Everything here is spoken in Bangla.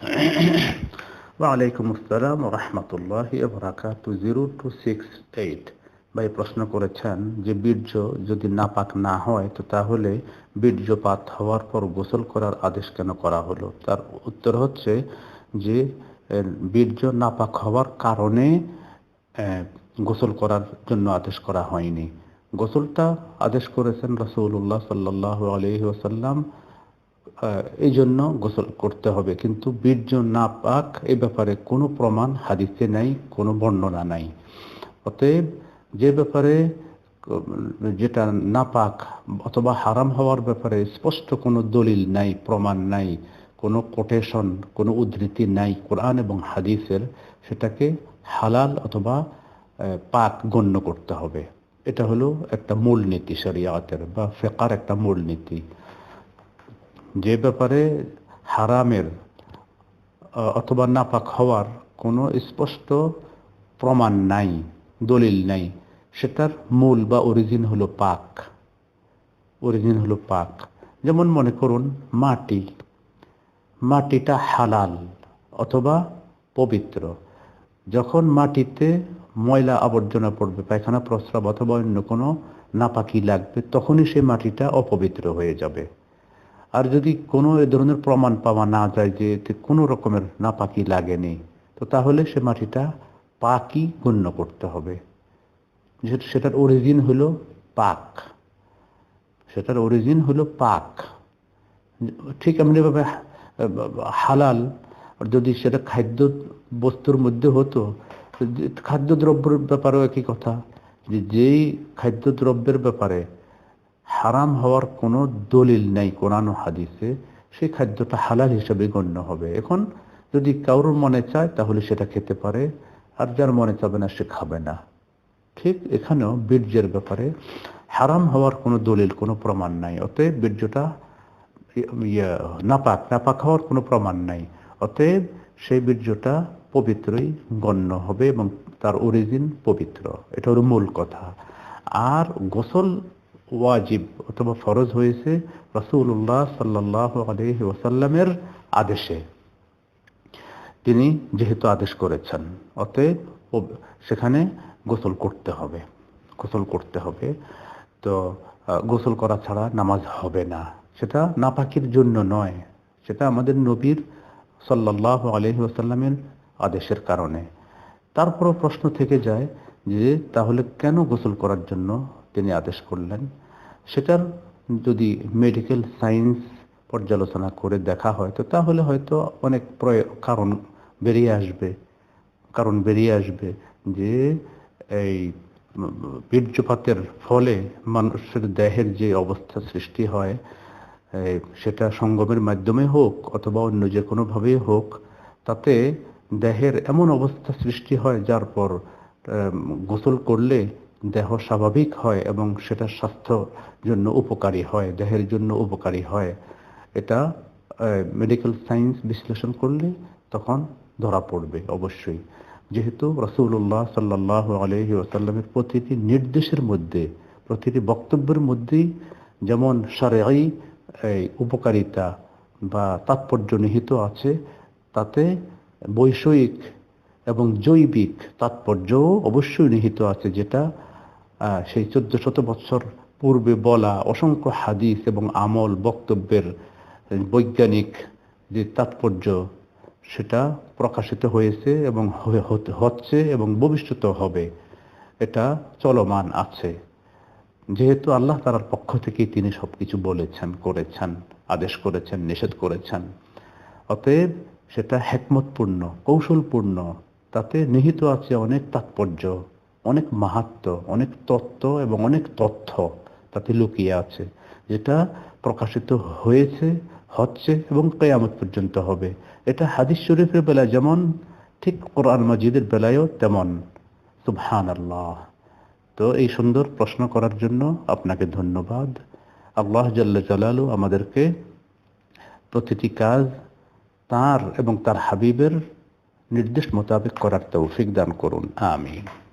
ওয়ালাইকুম আসসালাম রহমতুল্লাহ বরাকাত জিরো টু সিক্স এইট ভাই, প্রশ্ন করেছেন যে বীর্য যদি নাপাক না হয়, তো তাহলে বীর্যপাত হওয়ার পর গোসল করার আদেশ কেন করা হলো? তার উত্তর হচ্ছে যে বীর্য নাপাক হওয়ার কারণে গোসল করার জন্য আদেশ করা হয়নি। গোসলটা আদেশ করেছেন রসুল্লাহ সাল্লাহ আলহি ওসাল্লাম এই জন্য গোসল করতে হবে। কিন্তু বীর্য না পাক এ ব্যাপারে কোনো প্রমাণ হাদিসে নাই, কোনো বর্ণনা নাই। অতএব যে ব্যাপারে যেটা না পাক অথবা হারাম হওয়ার ব্যাপারে স্পষ্ট কোনো দলিল নাই, প্রমাণ নাই, কোনো কোটেশন, কোনো উদ্ধৃতি নাই কোরআন এবং হাদিসের, সেটাকে হালাল অথবা পাক গণ্য করতে হবে। এটা হলো একটা মূলনীতি শরিয়াতের বা ফেকার একটা মূলনীতি। যে ব্যাপারে হারামের অথবা নাপাক হওয়ার কোনো স্পষ্ট প্রমাণ নাই, দলিল নাই, সেটার মূল বা অরিজিন হলো পাক। অরিজিন হলো পাক। যেমন মনে করুন, মাটি, মাটিটা হালাল অথবা পবিত্র। যখন মাটিতে ময়লা আবর্জনা পড়বে, পায়খানা, প্রস্রাব অথবা অন্য কোনো নাপাকি লাগবে, তখনই সে মাটিটা অপবিত্র হয়ে যাবে। আর যদি কোনো এ ধরনের প্রমাণ পাওয়া না যায় যে এতে কোনো রকমের না নাপাকি লাগেনি, তো তাহলে সে মাটিটা পাকই গণ্য করতে হবে। যে- সেটার অরিজিন হলো পাক। সেটার অরিজিন হলো পাক। ঠিক এমনিভাবে হালাল, যদি সেটা খাদ্য বস্তুর মধ্যে হতো, খাদ্যদ্রব্যের ব্যাপারেও একই কথা। যে যেই খাদ্যদ্রব্যের ব্যাপারে হারাম হওয়ার কোনো দলিল নেই কোরআন হাদিসে সেই খাদ্যটা হালাল হিসেবে গণ্য হবে। এখন যদি কারোর মনে চায় তাহলে সেটা খেতে পারে আর যার মনে চাবে না সে খাবে না। ঠিক এখানেও বীর্যের ব্যাপারে হারাম হওয়ার কোনো দলিল কোনো প্রমাণ নাই। অতএব বীর্যটা ইয়ে, নাপাক নাপাক হওয়ার কোনো প্রমাণ নাই। অতএব সেই বীর্যটা পবিত্রই গণ্য হবে এবং তার অরিজিন পবিত্র। এটা হলো মূল কথা। আর গোসল ওয়াজিব অথবা ফরজ হয়েছে রসুল্লাহ সাল্লাহ আলহি ওসাল্লামের আদেশে। তিনি যেহেতু আদেশ করেছেন, অতএব সেখানে গোসল করতে হবে, গোসল করতে হবে। তো গোসল করা ছাড়া নামাজ হবে না। সেটা নাপাকির জন্য নয়, সেটা আমাদের নবীর সাল্লাহ আলহি আসাল্লামের আদেশের কারণে। তারপরও প্রশ্ন থেকে যায় যে, তাহলে কেন গোসল করার জন্য তিনি আদেশ করলেন। সেটার যদি মেডিকেল সায়েন্স পর্যালোচনা করে দেখা হয়, তো তাহলে হয়তো অনেক কারণ বেরিয়ে আসবে। কারণ বেরিয়ে আসবে যে এই বীর্যপাতের ফলে মানুষের দেহের যে অবস্থা সৃষ্টি হয় সেটা সঙ্গমের মাধ্যমে হোক অথবা অন্য যে কোনোভাবেই হোক, তাতে দেহের এমন অবস্থা সৃষ্টি হয় যার পর গোসল করলে দেহ স্বাভাবিক হয় এবং সেটা স্বাস্থ্য জন্য উপকারী হয়, দেহের জন্য উপকারী হয়। এটা মেডিকেল সায়েন্স বিশ্লেষণ করলে তখন ধরা পড়বে অবশ্যই। যেহেতু রসুল্লাহ সাল্লাহ আলহি আসাল্লামের প্রতিটি নির্দেশের মধ্যে, প্রতিটি বক্তব্যের মধ্যেই যেমন সারেই এই উপকারিতা বা তাৎপর্য নিহিত আছে, তাতে বৈষয়িক এবং জৈবিক তাৎপর্যও অবশ্যই নিহিত আছে যেটা সেই চোদ্দ শত বৎসর পূর্বে বলা অসংখ্য হাদিস এবং আমল, বক্তব্যের বৈজ্ঞানিক যে তাৎপর্য, সেটা প্রকাশিত হয়েছে এবং হচ্ছে এবং ভবিষ্যতে হবে। এটা চলমান আছে। যেহেতু আল্লাহ তালার পক্ষ থেকেই তিনি সবকিছু বলেছেন, করেছেন, আদেশ করেছেন, নিষেধ করেছেন। অতএব সেটা হেকমতপূর্ণ, কৌশলপূর্ণ, তাতে নিহিত আছে অনেক তাৎপর্য। অনেক মাহাত্ম, অনেক তত্ত্ব এবং অনেক তথ্য তাতে লুকিয়ে আছে, যেটা প্রকাশিত হয়েছে, হচ্ছে এবং কেয়ামত পর্যন্ত হবে। এটা হাদিস শরীফের বেলায় যেমন, ঠিক কোরআন মাজিদের বেলায়ও তেমন। সুবহান আল্লাহ তো এই সুন্দর প্রশ্ন করার জন্য আপনাকে ধন্যবাদ। আল্লাহ জাল্লা জালালু আমাদেরকে প্রতিটি কাজ তার এবং তার হাবিবের নির্দেশ মোতাবেক করার তৌফিক দান করুন। আমিন।